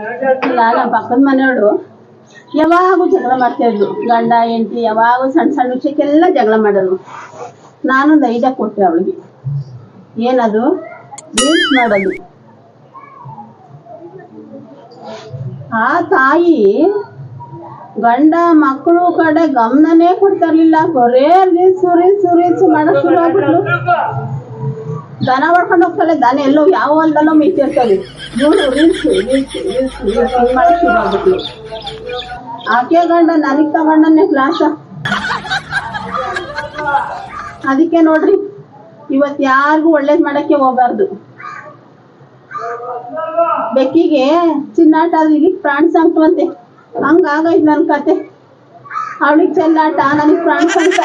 ನಮ್ಮ ಪಕ್ಕದ ಮನೆಯವಳು ಯಾವಾಗೂ ಜಗಳ ಮಾಡ್ತಾ ಗಂಡ, ಹೆಂಡತಿ ಯಾವಾಗೂ ಸಣ್ಣ ಸಣ್ಣ ವಿಷಯಕ್ಕೆಲ್ಲ ಜಗಳ ಮಾಡೋರು ನಾನೊಂದು ಐಡಿಯಾ ಕೊಟ್ಟೆ ಅವಳಿಗೆ. ಏನದು? ರೀಲ್ಸ್ ಮಾಡೋದು ಆ ತಾಯಿ ಗಂಡ ಮಕ್ಕಳು ಕಡೆ ಗಮನನೇ ಕೊಡ್ತಾ ಇರ್ಲಿಲ್ಲ. ಬರೇ ರೀಲ್ಸ್ ರೀಲ್ಸ್ ರೀಲ್ಸ್ ಮಾಡಕ್ ಶುರು ದನ ಹೊಡ್ಕೊಂಡು ಹೋಗ್ತಾಳೆ, ದನ ಎಲ್ಲೋ ಯಾವ ಹೊಲ್ದಲ್ಲೋ ಮಿಚ್ಚಿ ಇರ್ತದೆ ಆಕೆ ಗಂಡ, ನನಗ್ ತಗೊಂಡನೆ ಕ್ಲಾಸ ಅದಕ್ಕೆ ನೋಡ್ರಿ ಇವತ್ತು ಯಾರಿಗೂ ಒಳ್ಳೇದ್ ಮಾಡಕ್ಕೆ ಹೋಗ್ಬಾರ್ದು. ಬೆಕ್ಕಿಗೆ ಚಿನ್ನಾಟ ಇಲ್ಲಿ ಪ್ರಾಣ ಅಂತೆ ಹಂಗಾಗೈತ್ ನನ್ ಕತೆ. ಅವಳಿಗೆ ಚೆಲ್ಲಾಟ, ನನಗ್ ಪ್ರಾಣ ಸಂಕಟ